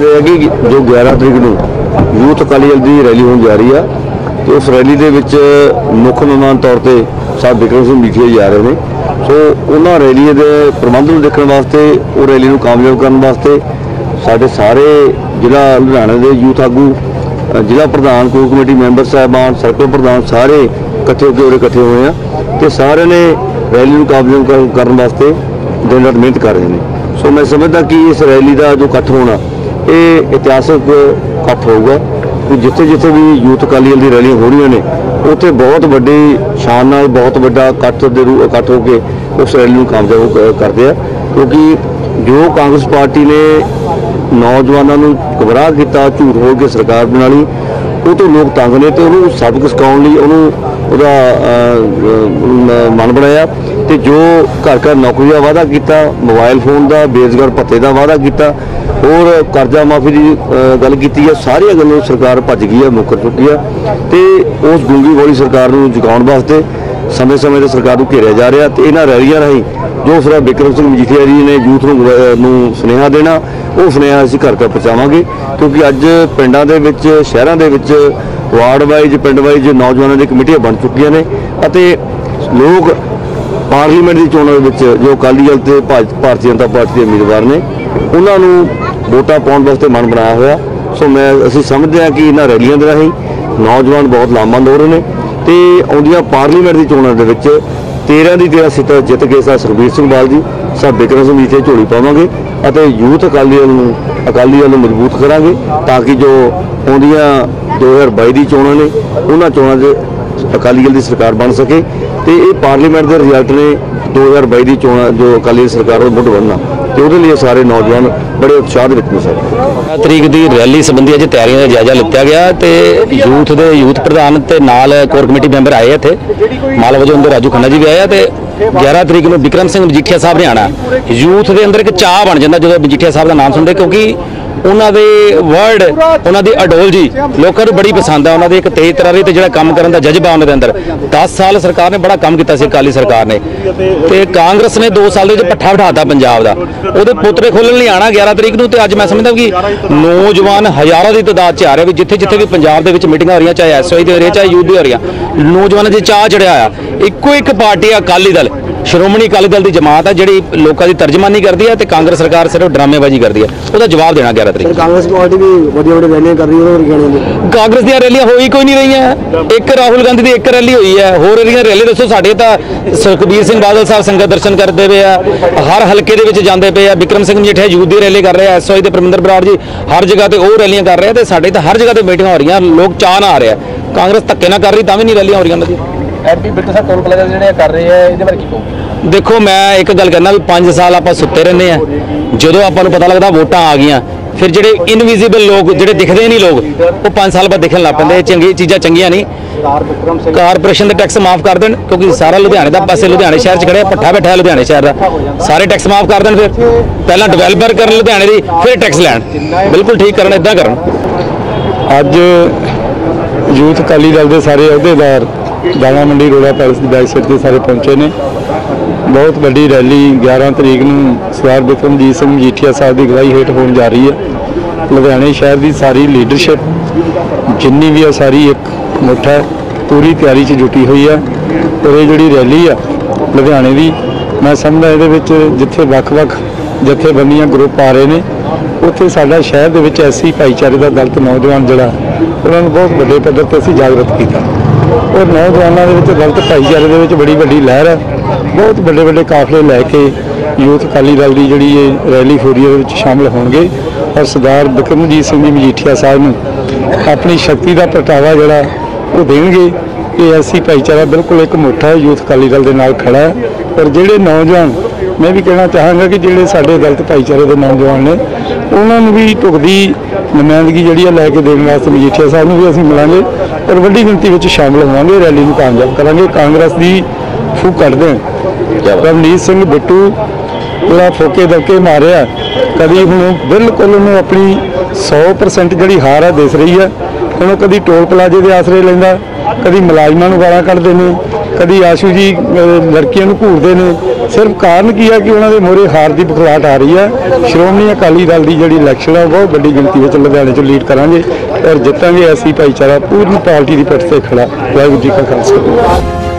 ਰਹੇ ਹੈ ਕਿ ਜੋ 11 ਤਰੀਕ ਨੂੰ ਯੂਥ ਅਕਾਲੀ ਦਲ ਦੀ ਰੈਲੀ ਹੋਣ ਜਾ ਰਹੀ ਆ, ਤੇ ਉਸ ਰੈਲੀ ਦੇ ਵਿੱਚ ਮੁੱਖ ਮਹਿਮਾਨ ਤੌਰ ਤੇ ਸਾਹਿਬ ਬਿਕਰਮ ਸਿੰਘ ਮੀਠੀਆ ਜਾ ਰਹੇ ਨੇ। ਸੋ ਉਹਨਾਂ ਰੈਲੀ ਦੇ ਪ੍ਰਬੰਧ ਨੂੰ ਦੇਖਣ ਵਾਸਤੇ, ਉਹ ਰੈਲੀ ਨੂੰ ਕਾਮਯਾਬ ਕਰਨ ਵਾਸਤੇ ਸਾਡੇ ਸਾਰੇ ਜ਼ਿਲ੍ਹਾ ਲੁਧਿਆਣਾ ਦੇ ਯੂਥ ਆਗੂ ਜ਼ਿਲ੍ਹਾ ਪ੍ਰਧਾਨ, ਕੋਰ ਕਮੇਟੀ ਮੈਂਬਰ ਸਾਹਿਬਾਨ, ਸਰਕਲ ਪ੍ਰਧਾਨ ਸਾਰੇ ਇਕੱਠੇ ਹੋ ਕੇ ਉਰੇ ਇਕੱਠੇ ਹੋਏ ਆ ਤੇ ਸਾਰਿਆਂ ਨੇ ਰੈਲੀ ਨੂੰ ਕਾਮਯਾਬ ਕਰਨ ਵਾਸਤੇ ਦਿਨ ਰਾਤ ਮਿਹਨਤ ਕਰ ਰਹੇ ਨੇ। ਸੋ ਮੈਂ ਸਮਝਦਾ ਕਿ ਇਸ ਰੈਲੀ ਦਾ ਜੋ ਇਕੱਠ ਹੋਣਾ ਇਹ ਇਤਿਹਾਸਕ ਇਕੱਠ ਹੋਊਗਾ ਕਿ ਜਿੱਥੇ ਜਿੱਥੇ ਵੀ ਯੂਥ ਅਕਾਲੀ ਦਲ ਦੀ ਰੈਲੀਆਂ ਹੋ ਰਹੀਆਂ ਨੇ, ਉੱਥੇ ਬਹੁਤ ਵੱਡੀ ਸ਼ਾਨ ਨਾਲ ਬਹੁਤ ਵੱਡਾ ਇਕੱਠ ਦੇ ਰੂ ਇਕੱਠ ਹੋ ਕੇ ਉਸ ਰੈਲੀ ਨੂੰ ਕਾਮਯਾਬ ਕਰਦੇ ਆ। ਕਿਉਂਕਿ ਜੋ ਕਾਂਗਰਸ ਪਾਰਟੀ ਨੇ ਨੌਜਵਾਨਾਂ ਨੂੰ ਗੁੰਮਰਾਹ ਕੀਤਾ, ਝੂਠ ਹੋ ਕੇ ਸਰਕਾਰ ਬਣਾ ਲਈ, ਉਹ ਤੋਂ ਲੋਕ ਤੰਗ ਨੇ ਤੇ ਉਹਨੂੰ ਸਬਕ ਸਿਖਾਉਣ ਲਈ ਉਹਨੂੰ ਉਹਦਾ ਮਨ ਬਣਾਇਆ ਤੇ ਜੋ ਘਰ ਘਰ ਨੌਕਰੀ ਦਾ ਵਾਅਦਾ ਕੀਤਾ ਮੋਬਾਈਲ ਫੋਨ ਦਾ ਬੇਰੁਜ਼ਗਾਰ ਭੱਤੇ ਦਾ ਵਾਅਦਾ ਕੀਤਾ ਹੋਰ ਕਰਜ਼ਾ ਮਾਫੀ ਦੀ ਗੱਲ ਕੀਤੀ ਹੈ। ਸਾਰੀਆਂ ਗੱਲਾਂ ਸਰਕਾਰ ਭੱਜ ਗਈ ਹੈ, ਮੁੱਕਰ ਚੁੱਕੀ ਹੈ। ਤੇ ਉਸ ਗੁੰਗੀ ਵਾਲੀ ਸਰਕਾਰ ਨੂੰ ਜਗਾਉਣ ਵਾਸਤੇ ਸਮੇਂ-ਸਮੇਂ ਤੇ ਸਰਕਾਰ ਨੂੰ ਘੇਰਿਆ ਜਾ ਰਿਹਾ ਤੇ ਇਹਨਾਂ ਰੈਲੀਆਂ ਰਾਹੀਂ ਜੋ ਸਰ ਬਿਕਰਮ ਸਿੰਘ ਮਜੀਠੀਆ ਜੀ ਨੇ ਯੂਥ ਨੂੰ ਸੁਨੇਹਾ ਦੇਣਾ, ਉਹ ਸੁਨੇਹਾ ਅਸੀਂ ਘਰ ਘਰ ਪਹੁੰਚਾਵਾਂਗੇ। ਕਿਉਂਕਿ ਅੱਜ ਪਿੰਡਾਂ ਦੇ ਵਿੱਚ, ਸ਼ਹਿਰਾਂ ਦੇ ਵਿੱਚ ਵਾਰਡ ਵਾਈਜ਼ ਪਿੰਡ ਵਾਈਜ਼ ਨੌਜਵਾਨਾਂ ਦੀ ਕਮੇਟੀਆਂ ਬਣ ਚੁੱਕੀਆਂ ਨੇ ਅਤੇ ਲੋਕ ਪਾਰਲੀਮੈਂਟ ਦੀ ਚੋਣਾਂ ਦੇ ਵਿੱਚ ਜੋ ਅਕਾਲੀ ਦਲ ਤੇ ਭਾਜ- ਭਾਰਤੀ ਜਨਤਾ ਪਾਰਟੀ ਦੇ ਉਮੀਦਵਾਰ ਨੇ, ਉਹਨਾਂ ਨੂੰ ਵੋਟਾਂ ਪਾਉਣ ਵਾਸਤੇ ਮਨ ਬਣਾਇਆ ਹੋਇਆ। ਸੋ ਮੈਂ, ਅਸੀਂ ਸਮਝਦੇ ਹਾਂ ਕਿ ਇਹਨਾਂ ਰੈਲੀਆਂ ਦੇ ਰਾਹੀਂ ਨੌਜਵਾਨ ਬਹੁਤ ਲਾਮਬੰਦ ਹੋ ਰਹੇ ਨੇ ਤੇ ਆਉਂਦੀਆਂ ਪਾਰਲੀਮੈਂਟ ਦੀ ਚੋਣਾਂ ਦੇ ਵਿੱਚ 13 ਦੀ 13 ਸੀਟਾਂ ਜਿੱਤ ਕੇ ਸਾ ਸੁਖਬੀਰ ਸਿੰਘ ਬਾਲ ਜੀ, ਸਾ ਬਿਕਰਮ ਸਿੰਘ ਜੀ ਤੇ ਝੋਲੀ ਪਾਵਾਂਗੇ ਅਤੇ ਯੂਥ ਅਕਾਲੀ ਦਲ ਨੂੰ, ਅਕਾਲੀ ਦਲ ਨੂੰ ਮਜ਼ਬੂਤ ਕਰਾਂਗੇ ਤਾਂ ਕਿ ਜੋ ਆਉਂਦੀਆਂ 2022 ਦੀ ਚੋਣਾਂ ਨੇ, ਉਹਨਾਂ ਚੋਣਾਂ 'ਚ ਅਕਾਲੀ ਦਲ ਦੀ ਸਰਕਾਰ ਬਣ ਸਕੇ ਤੇ ਇਹ ਪਾਰਲੀਮੈਂਟ ਦੇ ਰਿਜ਼ਲਟ ਨੇ 2022 ਦੀ ਚੋਣਾਂ, ਜੋ ਅਕਾਲੀ ਦਲ ਸਰਕਾਰ ਦਾ ਮੁੱਢ ਬਣਨਾ। ਤੇ ਉਹਦੇ ਲਈ ਸਾਰੇ ਨੌਜਵਾਨ ਬੜੇ ਉਤਸ਼ਾਹ ਦੇ ਵਿੱਚ ਨੇ ਸਰ। ਤਰੀਕ ਦੀ ਰੈਲੀ ਸੰਬੰਧੀ ਅੱਜ ਤਿਆਰੀਆਂ ਦਾ ਜਾਇਜ਼ਾ ਲਿੱਤਾ ਗਿਆ ਤੇ ਯੂਥ ਦੇ ਯੂਥ ਪ੍ਰਧਾਨ ਤੇ ਨਾਲ ਕੋਰ ਕਮੇਟੀ ਮੈਂਬਰ ਆਏ ਇੱਥੇ। ਮਾਲ ਵਜੋਂ ਅੰਦਰ ਰਾਜੂ ਖੰਨਾ ਜੀ ਵੀ ਆਇਆ ਤੇ 11 ਤਰੀਕ ਨੂੰ ਵਿਕਰਮ ਸਿੰਘ ਮਜੀਠੀਆ ਸਾਹਿਬ ਨੇ ਆਣਾ। ਯੂਥ ਦੇ ਅੰਦਰ ਇੱਕ ਚਾਹ ਬਣ ਜਾਂਦਾ ਜਦੋਂ ਮਜੀਠੀਆ ਸਾਹਿਬ ਦਾ ਨਾਮ ਸੁਣਦੇ, ਕਿਉਂਕਿ ਉਹਨਾਂ ਦੇ ਵਰਡ ਉਹਨਾਂ ਦੀ ਅਡੋਲਜੀ ਲੋਕਾਂ ਨੂੰ ਬੜੀ ਪਸੰਦ ਆ, ਉਹਨਾਂ ਦੇ ਇੱਕ ਤੇਜ਼ ਤਰਾਰੀ ਤੇ ਜਿਹੜਾ ਕੰਮ ਕਰਨ ਦਾ ਜਜ਼ਬਾ ਉਹਨਾਂ ਦੇ ਅੰਦਰ। 10 ਸਾਲ ਸਰਕਾਰ ਨੇ ਬੜਾ ਕੰਮ ਕੀਤਾ ਸੀ, ਅਕਾਲੀ ਸਰਕਾਰ ਨੇ। ਤੇ ਕਾਂਗਰਸ ਨੇ 2 ਸਾਲ ਦੇ ਵਿੱਚ ਪੱਠਾ ਬਿਠਾਤਾ ਪੰਜਾਬ ਦਾ। ਉਹਦੇ ਪੁੱਤਰੇ ਖੋਲਣ ਲਈ ਆਣਾ 11 ਤਰੀਕ ਨੂੰ ਤੇ ਅੱਜ ਮੈਂ ਸਮਝਦਾ ਕਿ ਨੌਜਵਾਨ ਹਜ਼ਾਰਾਂ ਦੀ ਤਾਦਾਦ 'ਚ ਆ ਰਿਹਾ ਵੀ ਜਿੱਥੇ ਜਿੱਥੇ ਵੀ ਪੰਜਾਬ ਦੇ ਵਿੱਚ ਮੀਟਿੰਗਾਂ ਹੋ ਰਹੀਆਂ, ਚਾਹੇ ਐਸਓਆਈ ਦੇ ਹੋ ਰਹੀਆਂ, ਚਾਹੇ ਯੂਥ ਦੀ ਹੋ ਰਹੀਆਂ, ਨੌਜਵਾਨਾਂ 'ਚ ਚਾਹ ਚੜਿਆ ਆ। ਇੱਕੋ ਇੱਕ ਪਾਰਟੀ ਆ ਅਕਾਲੀ ਦਲ ਸ਼੍ਰੋਮਣੀ ਅਕਾਲੀ ਦਲ ਦੀ ਜਮਾਤ ਆ ਜਿਹੜੀ ਲੋਕਾਂ ਦੀ ਤਰਜਮਾਨੀ ਕਰਦੀ ਹੈ ਤੇ ਕਾਂਗਰਸ ਸਰਕਾਰ ਸਿਰਫ ਡਰਾਮੇਬਾਜ਼ੀ ਕਰਦੀ ਹੈ ਉਹਦਾ ਜਵਾਬ ਦੇਣਾ 11 ਤਰੀਕ। ਕਾਂਗਰਸ ਪਾਰਟੀ ਵੀ ਵੱਡੀਆਂ ਵੱਡੀਆਂ ਰੈਲੀਆਂ ਕਰ ਰਹੀ ਹੈ ਉਹਦੇ ਵਰਗੀਆਂ ਨੇ ਕਾਂਗਰਸ ਦੀਆਂ ਰੈਲੀਆਂ ਹੋਈ ਕੋਈ ਨਹੀਂ ਰਹੀਆਂ। ਇੱਕ ਰਾਹੁਲ ਗਾਂਧੀ ਦੀ ਇੱਕ ਰੈਲੀ ਹੋਈ ਹੈ। ਹੋਰ ਰੈਲੀਆਂ ਰੈਲੀ ਦੱਸੋ ਸਾਡੇ ਤਾਂ ਸੁਖਬੀਰ ਸਿੰਘ ਬਾਦਲ ਸਾਹਿਬ ਸੰਗਤ ਦਰਸ਼ਨ ਕਰਦੇ ਪਏ ਆ। ਹਰ ਹਲਕੇ ਦੇ ਵਿੱਚ ਜਾਂਦੇ ਪਏ ਆ। ਵਿਕਰਮ ਸਿੰਘ ਮਜੀਠੀਆ ਯੂਥ ਦੀ ਰੈਲੀ ਕਰ ਰਹੇ ਆ ਐਸਓਆਈ ਦੇ ਪਰਮਿੰਦਰ ਬਰਾੜ ਜੀ ਹਰ ਜਗ੍ਹਾ ਤੇ ਉਹ ਰੈਲੀਆਂ ਕਰ ਰਹੇ ਆ ਤੇ ਸਾਡੇ ਤਾਂ ਹਰ ਜਗ੍ਹਾ ਤੇ ਮੀਟਿੰਗਾਂ ਹੋ ਰਹੀਆਂ। ਲੋਕ ਚਾਹ ਨਾ ਆ ਰਿਹਾ ਕਾਂਗਰਸ ਧੱਕੇ ਨਾ ਕਰ ਰਹੀ ਤਾਂ ਵੀ ਨਹੀਂ ਰੈਲੀਆਂ ਹੋ ਰਹੀਆਂ ਉਹਨਾਂ ਦੀਆਂ ਐਮਪੀ ਬਿੱਟੂ ਸਾਹਿਬ ਟੋਲ ਪਲਾਜ਼ਾ ਜਿਹੜੇ ਕਰ ਰਹੇ ਆ ਇਹਦੇ ਬਾਰੇ ਕੀ ਕਹੋਗੇ? ਦੇਖੋ ਮੈਂ ਇੱਕ ਗੱਲ ਕਹਿਣਾ ਵੀ 5 ਸਾਲ ਆਪਾਂ ਸੁੱਤੇ ਰਹਿੰਦੇ ਆ। ਜਦੋਂ ਆਪਾਂ ਨੂੰ ਪਤਾ ਲੱਗਦਾ ਵੋਟਾਂ ਆ ਗਈਆਂ ਫਿਰ ਜਿਹੜੇ ਇਨਵਿਜ਼ੀਬਲ ਲੋਕ ਜਿਹੜੇ ਦਿਖਦੇ ਨਹੀਂ ਲੋਕ ਉਹ 5 ਸਾਲ ਬਾਅਦ ਦਿਖਣ ਲੱਗ ਪੈਂਦੇ ਇਹ ਚੰਗੀ ਚੀਜ਼ਾਂ ਚੰਗੀਆਂ ਨਹੀਂ। ਕਾਰਪੋਰੇਸ਼ਨ ਦੇ ਟੈਕਸ ਮਾਫ ਕਰ ਦੇਣ ਕਿਉਂਕਿ ਸਾਰਾ ਲੁਧਿਆਣੇ ਦਾ ਪਾਸੇ ਲੁਧਿਆਣੇ ਸ਼ਹਿਰ 'ਚ ਖੜਿਆ ਪੱਠਾ ਬੈਠਾ ਲੁਧਿਆਣੇ ਸ਼ਹਿਰ ਦਾ। ਸਾਰੇ ਟੈਕਸ ਮਾਫ ਕਰ ਦੇਣ ਫਿਰ। ਪਹਿਲਾਂ ਡਿਵੈਲਪਰ ਕਰਨ ਲੁਧਿਆਣੇ ਦੀ ਫਿਰ ਟੈਕਸ ਲੈਣ। ਬਿਲਕੁਲ ਠੀਕ ਕਰਨ ਇਦਾਂ ਕਰਨ। ਅੱਜ ਯੂਥ ਅਕਾਲੀ ਦਲ ਦੇ ਸਾਰੇ ਅਹੁਦੇਦਾਰ ਦਾਣਾ ਮੰਡੀ ਰੋੜਾ ਪੈਲਸ ਦੀ ਬੈਕ ਤੇ ਸਾਰੇ ਪਹੁੰਚੇ ਨੇ। ਬਹੁਤ ਵੱਡੀ ਰੈਲੀ 11 ਤਰੀਕ ਨੂੰ ਸਰਦਾਰ ਬਿਕਰਮਜੀਤ ਸਿੰਘ ਮਜੀਠੀਆ ਸਾਹਿਬ ਦੀ ਅਗਵਾਈ ਹੇਠ ਹੋਣ ਜਾ ਰਹੀ ਹੈ। ਲੁਧਿਆਣੇ ਸ਼ਹਿਰ ਦੀ ਸਾਰੀ ਲੀਡਰਸ਼ਿਪ ਜਿੰਨੀ ਵੀ ਹੈ ਸਾਰੀ ਇੱਕ ਮੁੱਠਾ ਪੂਰੀ ਤਿਆਰੀ 'ਚ ਜੁਟੀ ਹੋਈ ਹੈ। ਔਰ ਇਹ ਜਿਹੜੀ ਰੈਲੀ ਆ ਲੁਧਿਆਣੇ ਦੀ, ਮੈਂ ਸਮਝਦਾ ਇਹਦੇ ਵਿੱਚ ਜਿੱਥੇ ਵੱਖ-ਵੱਖ ਜਥੇਬੰਦੀਆਂ ਗਰੁੱਪ ਆ ਰਹੇ ਨੇ, ਉੱਥੇ ਸਾਡਾ ਸ਼ਹਿਰ ਦੇ ਵਿੱਚ ਐਸੀ ਭਾਈਚਾਰੇ ਦਾ ਦਲਤ ਨੌਜਵਾਨ ਜਿਹੜਾ, ਉਹਨਾਂ ਨੂੰ ਬਹੁਤ ਵੱਡੇ ਪੱਧਰ ਤੇ ਅਸੀਂ ਜਾਗਰਤ ਕੀਤਾ। ਔਰ ਨੌਜਵਾਨਾਂ ਦੇ ਵਿੱਚ ਦਲਿਤ ਭਾਈਚਾਰੇ ਦੇ ਵਿੱਚ ਬੜੀ ਵੱਡੀ ਲਹਿਰ ਹੈ। ਬਹੁਤ ਵੱਡੇ ਵੱਡੇ ਕਾਫਲੇ ਲੈ ਕੇ ਯੂਥ ਅਕਾਲੀ ਦਲ ਦੀ ਜਿਹੜੀ ਇਹ ਰੈਲੀ ਫੋਰੀਆ ਦੇ ਵਿੱਚ ਸ਼ਾਮਲ ਹੋਣਗੇ। ਔਰ ਸਰਦਾਰ ਬਿਕਰਮਜੀਤ ਸਿੰਘ ਜੀ ਮਜੀਠੀਆ ਸਾਹਿਬ ਨੂੰ ਆਪਣੀ ਸ਼ਕਤੀ ਦਾ ਪ੍ਰਗਟਾਵਾ ਜਿਹੜਾ ਉਹ ਦੇਣਗੇ, ਇਹ ਐਸੀ ਭਾਈਚਾਰਾ ਬਿਲਕੁਲ ਇੱਕ ਮੁੱਠਾ ਯੂਥ ਅਕਾਲੀ ਦਲ ਦੇ ਨਾਲ ਖੜਾ ਹੈ। ਔਰ ਜਿਹੜੇ ਨੌਜਵਾਨ, ਮੈਂ ਵੀ ਕਹਿਣਾ ਚਾਹਾਂਗਾ ਕਿ ਜਿਹੜੇ ਸਾਡੇ ਦਲਿਤ ਭਾਈਚਾਰੇ ਦੇ ਨੌਜਵਾਨ ਨੇ, ਉਹਨਾਂ ਨੂੰ ਵੀ ਢੁਕਦੀ ਨੁਮਾਇੰਦਗੀ ਜਿਹੜੀ ਆ ਲੈ ਕੇ ਦੇਣ ਵਾਸਤੇ ਮਜੀਠੀਆ ਸਾਹਿਬ ਨੂੰ ਵੀ ਅਸੀਂ ਮਿਲਾਂਗੇ। ਔਰ ਵੱਡੀ ਗਿਣਤੀ ਵਿੱਚ ਸ਼ਾਮਲ ਹੋਵਾਂਗੇ ਰੈਲੀ ਨੂੰ ਕਾਮਯਾਬ ਕਰਾਂਗੇ। ਕਾਂਗਰਸ ਦੀ ਫੂਕ ਕੱਢਦੇ ਹਾਂ। ਰਵਨੀਤ ਸਿੰਘ ਬਿੱਟੂ ਜਿਹੜਾ ਫੋਕੇ ਦਬਕੇ ਮਾਰਿਆ। ਕਦੀ ਹੁਣ ਬਿਲਕੁਲ ਉਹਨੂੰ ਆਪਣੀ 100% ਜਿਹੜੀ ਹਾਰ ਹੈ ਦਿਸ ਰਹੀ ਹੈ ਹੁਣ ਉਹ ਕਦੀ ਟੋਲ ਪਲਾਜ਼ੇ ਦੇ ਆਸਰੇ ਲੈਂਦਾ ਕਦੀ ਮੁਲਾਜ਼ਮਾਂ ਨੂੰ ਗਾਲਾਂ ਕੱਢਦੇ ਨੇ ਕਦੀ ਆਸ਼ੂ ਜੀ ਲੜਕੀਆਂ ਨੂੰ ਘੂਰਦੇ ਨੇ। ਸਿਰਫ ਕਾਰਨ ਕੀ ਹੈ ਕਿ ਉਹਨਾਂ ਦੇ ਮੋਰੇ ਹਾਰ ਦੀ ਬਖਲਾਟ ਆ ਰਹੀ ਹੈ ਸ਼੍ਰੋਮਣੀ ਅਕਾਲੀ ਦਲ ਦੀ ਜਿਹੜੀ ਇਲੈਕਸ਼ਨ ਹੈ ਉਹ ਬਹੁਤ ਵੱਡੀ ਗਿਣਤੀ ਵਿੱਚ ਲੁਧਿਆਣੇ 'ਚ ਲੀਡ ਕਰਾਂਗੇ। ਔਰ ਜਿੱਤਾਂਗੇ ਅਸੀਂ ਭਾਈਚਾਰਾ ਪੂਰੀ ਪਾਰਟੀ ਦੀ ਪਿੱਠ ਤੇ ਖੜਾ। ਵਾਹਿਗੁਰੂ ਜੀ ਕਾ ਖਾਲਸਾ।